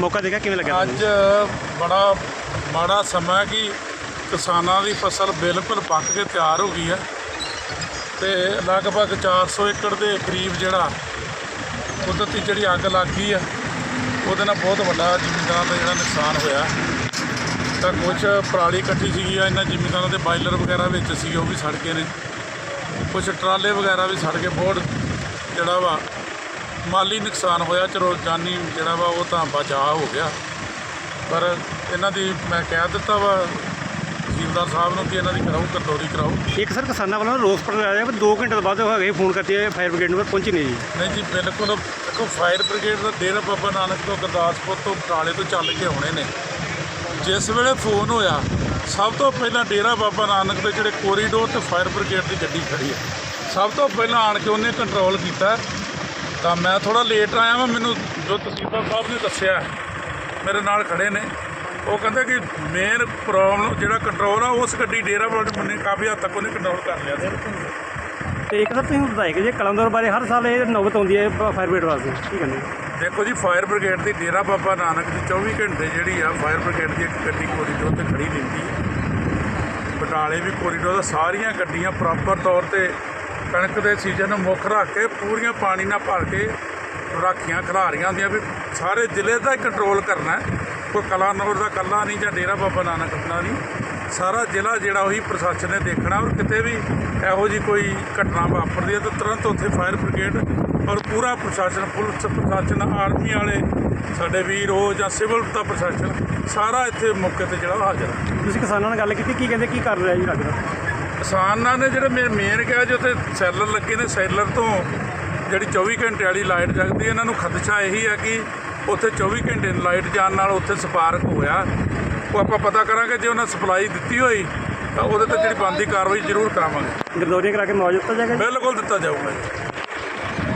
ਮੌਕਾ ਦੇਖਿਆ, ਕਿਵੇਂ ਲੱਗਿਆ ਅੱਜ ਬੜਾ ਮਾੜਾ ਸਮਾਂ ਕਿ ਕਿਸਾਨਾਂ ਦੀ ਫਸਲ ਬਿਲਕੁਲ ਪੱਕ ਕੇ ਤਿਆਰ ਹੋ ਗਈ ਹੈ ਤੇ ਲਗਭਗ 400 ਏਕੜ ਦੇ ਕਰੀਬ ਜਿਹੜਾ ਕੁਦਰਤੀ ਜਿਹੜੀ ਅੱਗ ਲੱਗ ਗਈ ਆ ਉਹਦੇ ਨਾਲ ਬਹੁਤ ਵੱਡਾ ਜ਼ਿਮੀਂਦਾਰਾਂ ਦਾ ਜਿਹੜਾ ਨੁਕਸਾਨ ਹੋਇਆ। ਤਾਂ ਕੁਝ ਪਰਾਲੀ ਇਕੱਠੀ ਸੀਗੀ ਆ ਇਹਨਾਂ ਜ਼ਿਮੀਂਦਾਰਾਂ ਦੇ ਬਾਇਲਰ ਵਗੈਰਾ ਵਿੱਚ ਸੀਗੇ ਉਹ ਵੀ ਸੜ ਗਏ ਨੇ। ਕੁਝ ਟਰਾਲੇ ਵਗੈਰਾ ਵੀ ਸੜ ਕੇ ਬਹੁਤ ਜਿਹੜਾ ਵਾ ਮਾਲੀ ਨੁਕਸਾਨ ਹੋਇਆ ਚਲੋ ਜਾਨੀ ਜਿਹੜਾ ਵਾ ਉਹ ਤਾਂ ਬਚਾਅ ਹੋ ਗਿਆ। ਪਰ ਇਹਨਾਂ ਦੀ ਮੈਂ ਕਹਿ ਦਿੱਤਾ ਵਾ ਤਹਿਸੀਲਦਾਰ ਸਾਹਿਬ ਨੂੰ ਕਿ ਇਹਨਾਂ ਦੀ ਕਰਾਓ ਕੰਟਰੋਲੀ ਕਰਾਓ। ਇੱਕ ਸਰ ਕਿਸਾਨਾਂ ਵੱਲੋਂ ਰੋਸ ਪ੍ਰਗਟਾਇਆ ਪਰ 2 ਘੰਟੇ ਤੋਂ ਬਾਅਦ ਉਹ ਹੈਗੇ ਫੋਨ ਕਰਤੀ ਫਾਇਰ ਬ੍ਰਿਗੇਡ ਨੂੰ ਪਰ ਪਹੁੰਚੀ ਨਹੀਂ ਜੀ। ਨਹੀਂ ਜੀ ਬਿਲਕੁਲ ਦੇਖੋ ਫਾਇਰ ਬ੍ਰਿਗੇਡ ਦਾ ਡੇਰਾ ਬਾਬਾ ਨਾਨਕ ਤੋਂ ਗੁਰਦਾਸਪੁਰ ਤੋਂ ਬਟਾਲੇ ਤੋਂ ਚੱਲ ਕੇ ਆਉਣੇ ਨੇ। ਜਿਸ ਵੇਲੇ ਫੋਨ ਹੋਇਆ ਸਭ ਤੋਂ ਪਹਿਲਾਂ ਡੇਰਾ ਬਾਬਾ ਨਾਨਕ ਦੇ ਜਿਹੜੇ ਕੋਰੀਡੋਰ ਤੇ ਫਾਇਰ ਬ੍ਰਿਗੇਡ ਦੀ ਗੱਡੀ ਖੜੀ ਹੈ। ਸਭ ਤੋਂ ਪਹਿਲਾਂ ਆਣ ਕੇ ਉਹਨੇ ਕੰਟਰੋਲ ਕੀਤਾ। ਤਾਂ ਮੈਂ ਥੋੜਾ ਲੇਟ ਆਇਆ ਵਾਂ ਮੈਨੂੰ ਜੋ ਤਹਿਸੀਲਦਾਰ ਸਾਹਿਬ ਨੇ ਦੱਸਿਆ ਮੇਰੇ ਨਾਲ ਖੜੇ ਨੇ। ਉਹ ਕਹਿੰਦੇ ਕਿ ਮੇਨ ਪ੍ਰੋਬਲਮ ਜਿਹੜਾ ਕੰਟਰੋਲ ਆ ਉਸ ਗੱਡੀ ਡੇਰਾ ਬਾਬਾ ਮੰਨੇ ਕਾਫੀ ਹੱਦ ਤੱਕ ਉਹਨੇ ਕੰਟਰੋਲ ਕਰ ਲਿਆ ਸੀ। ਤੇ ਇੱਕ ਸਰ ਤੁਸੀਂ ਦੱਸਿਆ ਕਿ ਜੇ ਕਲੰਦਰ ਬਾਰੇ ਹਰ ਸਾਲ ਇਹ ਨੌਬਤ ਆਉਂਦੀ ਹੈ ਫਾਇਰ ਬ੍ਰਿਗੇਡ ਵਾਸਤੇ ਕੀ ਕਹਿੰਦੇ ਦੇਖੋ ਜੀ ਫਾਇਰ ਬ੍ਰਿਗੇਡ ਦੀ ਡੇਰਾ ਬਾਬਾ ਨਾਨਕ ਦੀ 24 ਘੰਟੇ ਜਿਹੜੀ ਆ ਫਾਇਰ ਬ੍ਰਿਗੇਡ ਦੀ ਇੱਕ ਗੱਡੀ ਕੋਰੀਡੋਰ ਤੇ ਖੜੀ ਰਹਿੰਦੀ ਹੈ। ਬਟਾਲੇ ਵੀ ਕੋਰੀਡੋਰ ਦਾ ਸਾਰੀਆਂ ਗੱਡੀਆਂ ਪ੍ਰੋਪਰ ਤੌਰ ਤੇ ਕਣਕ ਦੇ ਸੀਜ਼ਨ ਨੂੰ ਮੁੱਖ ਰੱਖ ਕੇ ਪੂਰੀਆਂ ਪਾਣੀ ਨਾਲ ਭਰ ਕੇ ਰਾਖੀਆਂ ਖਿਲਾਰੀਆਂ ਹੁੰਦੀਆਂ ਵੀ ਸਾਰੇ ਜ਼ਿਲ੍ਹੇ ਦਾ ਕੰਟਰੋਲ ਕਰਨਾ ਕੋਈ ਕਲਾਨੌਰ ਦਾ ਕੱਲਾ ਨਹੀਂ ਜਾਂ ਡੇਰਾ ਬਾਬਾ ਨਾਨਕ ਦਾ ਨਹੀਂ। ਸਾਰਾ ਜ਼ਿਲ੍ਹਾ ਜਿਹੜਾ ਉਹੀ ਪ੍ਰਸ਼ਾਸਨ ਨੇ ਦੇਖਣਾ ਔਰ ਕਿਤੇ ਵੀ ਇਹੋ ਜੀ ਕੋਈ ਘਟਨਾ ਵਾਪਰਦੀ ਹੈ ਤਾਂ ਤੁਰੰਤ ਉੱਥੇ ਫਾਇਰ ਬ੍ਰਿਗੇਡ ਔਰ ਪੂਰਾ ਪ੍ਰਸ਼ਾਸਨ, ਪੁਲਿਸ ਪ੍ਰਸ਼ਾਸਨ ਆਰਮੀ ਵਾਲੇ, ਸਾਡੇ ਵੀਰ ਹੋ ਜਾਂ ਸਿਵਲ ਦਾ ਪ੍ਰਸ਼ਾਸਨ ਸਾਰਾ ਇੱਥੇ ਮੌਕੇ ਤੇ ਜਿਹੜਾ ਹਾਜ਼ਰ ਹੈ। ਤੁਸੀਂ ਕਿਸਾਨਾਂ ਨਾਲ ਗੱਲ ਕੀਤੀ, ਕੀ ਕਹਿੰਦੇ, ਕੀ ਕਰ ਰਿਹਾ ਜੀ ਲੱਗਦਾ ਕਿਸਾਨਾਂ ਨੇ ਜਿਹੜੇ ਮੇਨ ਕਿਹਾ ਜੀ ਉੱਥੇ ਸੈਲਰ ਲੱਗੇ ਨੇ ਸੈਲਰ ਤੋਂ ਜਿਹੜੀ 24 ਘੰਟੇ ਵਾਲੀ ਲਾਈਟ ਜਗਦੀ ਇਹਨਾਂ ਨੂੰ ਖਦਸ਼ਾ ਇਹੀ ਹੈ ਕਿ ਉੱਥੇ 24 ਘੰਟੇ ਲਾਈਟ ਜਾਣ ਨਾਲ ਉੱਥੇ ਸਪਾਰਕ ਹੋਇਆ। ਉਹ ਆਪਾਂ ਪਤਾ ਕਰਾਂਗੇ ਜੇ ਉਹਨਾਂ ਸਪਲਾਈ ਦਿੱਤੀ ਹੋਈ ਤਾਂ ਉਹਦੇ ਤੇ ਜਿਹੜੀ ਬਣਦੀ ਕਾਰਵਾਈ ਜ਼ਰੂਰ ਕਰਾਵਾਂਗੇ। ਗਰਦੌਰੀਆਂ ਕਰਾ ਕੇ ਮੁਆਵਜ਼ਾ ਦਿੱਤਾ ਜਾਏਗਾ? ਬਿਲਕੁਲ ਦਿੱਤਾ ਜਾਊਗਾ ਜੀ।